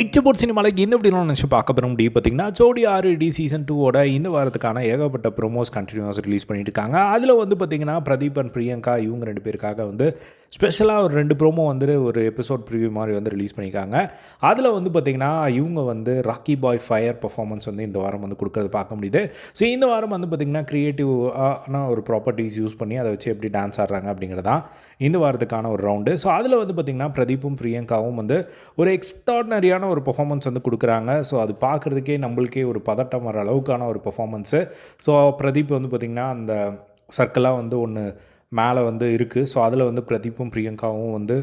It's சினிமாலைக்கு இந்த இப்படிலாம் நினச்சி பார்க்க போகிற முடியும். பார்த்தீங்கன்னா ஜோடி ஆறு டி சீசன் டூவோட இந்த வாரத்துக்கான ஏகப்பட்ட ப்ரோமோஸ் கண்டினியூஸ் ரிலீஸ் பண்ணிட்டு இருக்காங்க. அதில் வந்து பார்த்தீங்கன்னா பிரதீப் அண்ட் பிரியங்கா இவங்க ரெண்டு பேருக்காக வந்து ஸ்பெஷலாக ஒரு ரெண்டு ப்ரோமோ வந்து ஒரு எபிசோட் ப்ரிவியூ மாதிரி வந்து ரிலீஸ் பண்ணியிருக்காங்க. அதில் வந்து பார்த்திங்கன்னா இவங்க வந்து ராக்கி பாய் ஃபயர் பர்ஃபார்மன்ஸ் வந்து இந்த வாரம் வந்து கொடுக்கறது பார்க்க முடியுது. ஸோ இந்த வாரம் வந்து பார்த்திங்கன்னா க்ரியேட்டிவான ஒரு ப்ராப்பர்ட்டிஸ் யூஸ் பண்ணி அதை வச்சு எப்படி டான்ஸ் ஆடுறாங்க அப்படிங்கிறதான் இந்த வாரத்துக்கான ஒரு ரவுண்டு ஸோ அதில் வந்து பார்த்திங்கன்னா பிரதீப்பும் பிரியங்காவும் வந்து ஒரு எக்ஸ்ட்ராடனரியான ஒரு பர்ஃபாமன்ஸ் வந்து கொடுக்குறாங்க. ஸோ அது பார்க்குறதுக்கே நம்மளுக்கே ஒரு பதட்டம் வர அளவுக்கான ஒரு பர்ஃபாமன்ஸு ஸோ பிரதீப் வந்து பார்த்திங்கன்னா அந்த சர்க்கிளாக வந்து ஒன்று மேலே வந்து இருக்குது ஸோ அதில் வந்து பிரதீப்பும் பிரியங்காவும் வந்து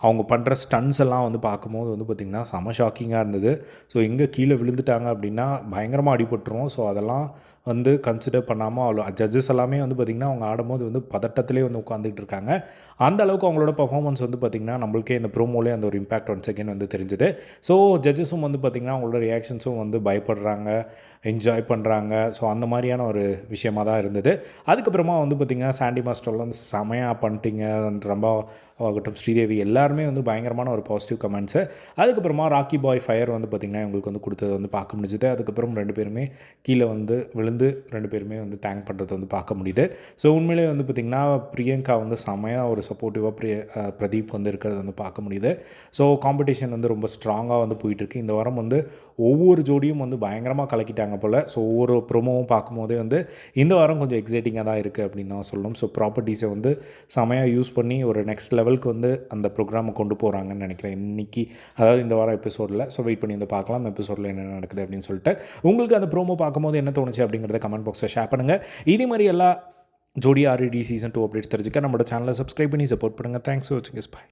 அவங்க பண்ணுற ஸ்டன்ஸ் எல்லாம் வந்து பார்க்கும்போது வந்து பார்த்திங்கன்னா செம ஷாக்கிங்காக இருந்தது. ஸோ எங்கே கீழே விழுந்துட்டாங்க அப்படின்னா பயங்கரமாக அடிபட்டுரும். ஸோ அதெல்லாம் வந்து கன்சிடர் பண்ணாமல் அவ்வளோ ஜட்ஜஸ் எல்லாமே வந்து பார்த்திங்கன்னா அவங்க ஆடும்போது வந்து பதட்டத்திலே வந்து உட்காந்துட்டு இருக்காங்க. அந்த அளவுக்கு அவங்களோட பர்ஃபார்மன்ஸ் வந்து பார்த்திங்கன்னா நம்மளுக்கே இந்த ப்ரோமோலே அந்த ஒரு இம்பாக்ட் ஒன் செகண்ட் வந்து தெரிஞ்சுது. ஸோ ஜட்ஜஸும் வந்து பார்த்திங்கன்னா அவங்களோட ரியாக்ஷன்ஸும் வந்து பயப்படுறாங்க என்ஜாய் பண்ணுறாங்க ஸோ அந்த மாதிரியான ஒரு விஷயமாக தான் இருந்தது. அதுக்கப்புறமா வந்து பார்த்திங்கன்னா சாண்டி மாஸ்டர்லாம் வந்து செமையாக பண்ணிட்டீங்க. ரொம்ப ஆகட்டும் ஸ்ரீதேவி எல்லாருமே வந்து பயங்கரமான ஒரு பாசிட்டிவ் கமெண்ட்ஸு அதுக்கப்புறமா ராக்கி பாய் ஃபயர் வந்து பார்த்திங்கன்னா இவங்களுக்கு வந்து கொடுத்தது வந்து பார்க்க முடிஞ்சது. அதுக்கப்புறம் ரெண்டு பேருமே கீழே வந்து விழுந்து ரெண்டு பேருமே வந்து தேங்க் பண்ணுறது வந்து பார்க்க முடியுது. ஸோ உண்மையிலே வந்து பார்த்திங்கன்னா பிரியங்கா வந்து செமையாக ஒரு சப்போர்ட்டிவாக பிரிய பிரதீப் வந்து இருக்கிறது வந்து பார்க்க முடியுது. ஸோ காம்படிஷன் வந்து ரொம்ப ஸ்ட்ராங்காக வந்து போயிட்டுருக்கு. இந்த வாரம் வந்து ஒவ்வொரு ஜோடியும் வந்து பயங்கரமாக கலக்கிட்டாங்க போல். ஸோ ஒவ்வொரு ப்ரோமோவும் பார்க்கும்போதே வந்து இந்த வாரம் கொஞ்சம் எக்ஸைட்டிங்காக தான் இருக்குது அப்படின்னு தான் சொல்லணும். ஸோ ப்ராப்பர்ட்டிஸை வந்து செமையாக யூஸ் பண்ணி ஒரு நெக்ஸ்ட் லெவலுக்கு வந்து அந்த ப்ரோக்ராமை கொண்டு போகிறாங்கன்னு நினைக்கிறேன். இன்றைக்கி அதாவது இந்த வாரம் எபிசோடில் ஸோ வெயிட் பண்ணி வந்து பார்க்கலாம் எபிசோடில் என்ன நடக்குது அப்படின்னு சொல்லிட்டு. உங்களுக்கு அந்த ப்ரோமோ பார்க்கும்போது என்ன தோணுச்சு அப்படிங்கிறத கமெண்ட் பாக்ஸில் ஷேர் பண்ணுங்கள் இதே மாதிரி எல்லா ஜோடி ஆர்இடி சீசன் டூ அப்டேட்ஸ் தெரிஞ்சுக்க நம்மளோட சேனலை சப்ஸ்கிரைப் பண்ணி சப்போர்ட் பண்ணுங்கள் தேங்க்ஸ் ஃபார் வாட்சிங் பை